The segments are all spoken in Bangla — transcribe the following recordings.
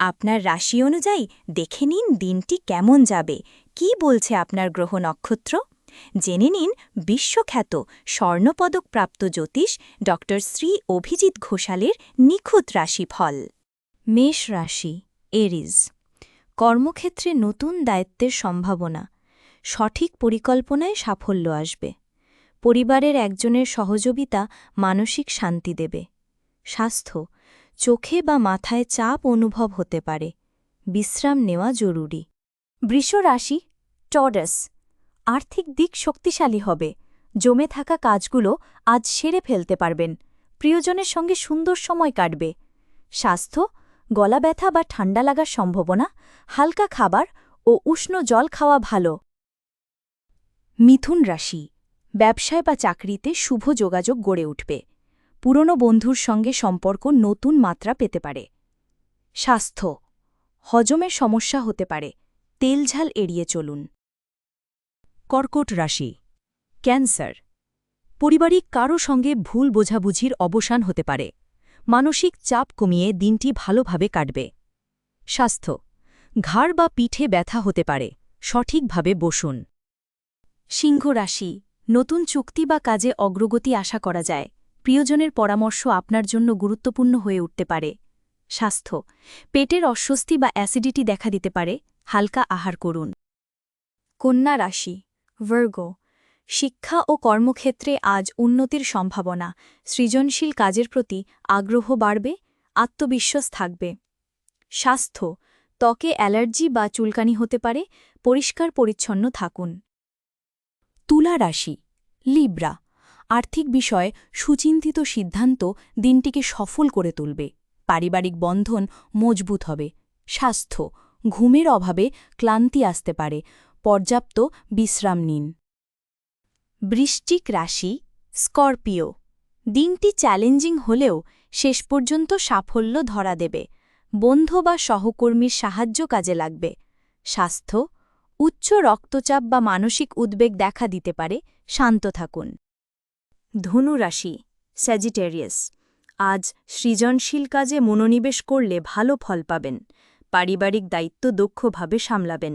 আপনার রাশি অনুযায়ী দেখে নিন দিনটি কেমন যাবে। কি বলছে আপনার গ্রহ নক্ষত্র? জেনে নিন বিশ্বখ্যাত স্বর্ণপদকপ্রাপ্ত জ্যোতিষ ড শ্রী অভিজিৎ ঘোষালের নিখুঁত রাশিফল। মেষ রাশি, এরিজ। কর্মক্ষেত্রে নতুন দায়িত্বের সম্ভাবনা। সঠিক পরিকল্পনায় সাফল্য আসবে। পরিবারের একজনের সহযোগিতা মানসিক শান্তি দেবে। স্বাস্থ্য চোখে বা মাথায় চাপ অনুভব হতে পারে। বিশ্রাম নেওয়া জরুরি। বৃষ রাশি টডাস, আর্থিক দিক শক্তিশালী হবে। জমে থাকা কাজগুলো আজ সেরে ফেলতে পারবেন। প্রিয়জনের সঙ্গে সুন্দর সময় কাটবে। স্বাস্থ্য, গলা ব্যথা বা ঠান্ডা লাগার সম্ভাবনা, হালকা খাবার ও উষ্ণ জল খাওয়া ভালো। মিথুন রাশি, ব্যবসায় বা চাকরিতে শুভ যোগাযোগ গড়ে উঠবে। পুরনো বন্ধুর সঙ্গে সম্পর্ক নতুন মাত্রা পেতে পারে। স্বাস্থ্য, হজমের সমস্যা হতে পারে। তেলঝাল এড়িয়ে চলুন। কর্কট রাশি, ক্যান্সার পারিবারিক কারও সঙ্গে ভুল বোঝাবুঝির অবসান হতে পারে। মানসিক চাপ কমিয়ে দিনটি ভালোভাবে কাটবে। স্বাস্থ্য, ঘাড় বা পিঠে ব্যথা হতে পারে। সঠিকভাবে বসুন। সিংহ রাশি, নতুন চুক্তি বা কাজে অগ্রগতি আশা করা যায়। প্রিয়জনের পরামর্শ আপনার জন্য গুরুত্বপূর্ণ হয়ে উঠতে পারে। স্বাস্থ্য। পেটের অস্বস্তি বা অ্যাসিডিটি দেখা দিতে পারে। হালকা আহার করুন। কন্যা রাশি। ভার্গ। শিক্ষা ও কর্মক্ষেত্রে আজ উন্নতির সম্ভাবনা। সৃজনশীল কাজের প্রতি আগ্রহ বাড়বে, আত্মবিশ্বাস থাকবে। স্বাস্থ্য। ত্বকে অ্যালার্জি বা চুলকানি হতে পারে। পরিষ্কার পরিচ্ছন্ন থাকুন। তুলা রাশি। লিব্রা। আর্থিক বিষয়ে সুচিন্তিত সিদ্ধান্ত দিনটিকে সফল করে তুলবে। পারিবারিক বন্ধন মজবুত হবে। স্বাস্থ্য, ঘুমের অভাবে ক্লান্তি আসতে পারে। পর্যাপ্ত বিশ্রাম নিন। বৃশ্চিক রাশি, স্করপিও। দিনটি চ্যালেঞ্জিং হলেও শেষ পর্যন্ত সাফল্য ধরা দেবে। বন্ধু বা সহকর্মীর সাহায্য কাজে লাগবে। স্বাস্থ্য, উচ্চ রক্তচাপ বা মানসিক উদ্বেগ দেখা দিতে পারে। শান্ত থাকুন। ধনু রাশি স্যাজিটেরিয়াস আজ সৃজনশীল কাজে মনোনিবেশ করলে ভালো ফল পাবেন। পারিবারিক দায়িত্ব দক্ষভাবে সামলাবেন।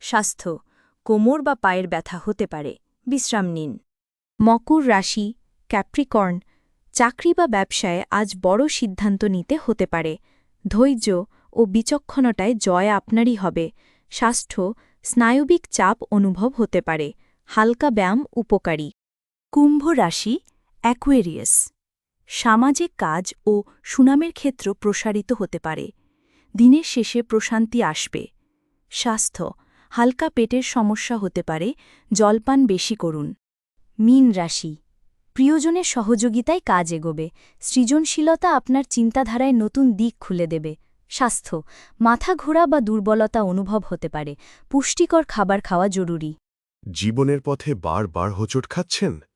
স্বাস্থ্য, কোমর বা পায়ের ব্যথা হতে পারে। বিশ্রাম নিন। মকর রাশি ক্যাপ্রিকর্ন চাকরি বা ব্যবসায় আজ বড় সিদ্ধান্ত নিতে হতে পারে। ধৈর্য ও বিচক্ষণতায় জয় আপনারই হবে। স্বাস্থ্য, স্নায়বিক চাপ অনুভব হতে পারে। হালকা ব্যায়াম উপকারী। কুম্ভ রাশি অ্যাকুয়েরিয়াস সামাজিক কাজ ও সুনামের ক্ষেত্র প্রসারিত হতে পারে। দিনের শেষে প্রশান্তি আসবে। স্বাস্থ্য, হালকা পেটের সমস্যা হতে পারে, জলপান বেশি করুন। মীন রাশি, প্রিয়জনের সহযোগিতায় কাজ এগোবে। সৃজনশীলতা আপনার চিন্তাধারায় নতুন দিক খুলে দেবে। স্বাস্থ্য, মাথা ঘোরা বা দুর্বলতা অনুভব হতে পারে। পুষ্টিকর খাবার খাওয়া জরুরি। জীবনের পথে বার বার হোঁচট খাচ্ছেন?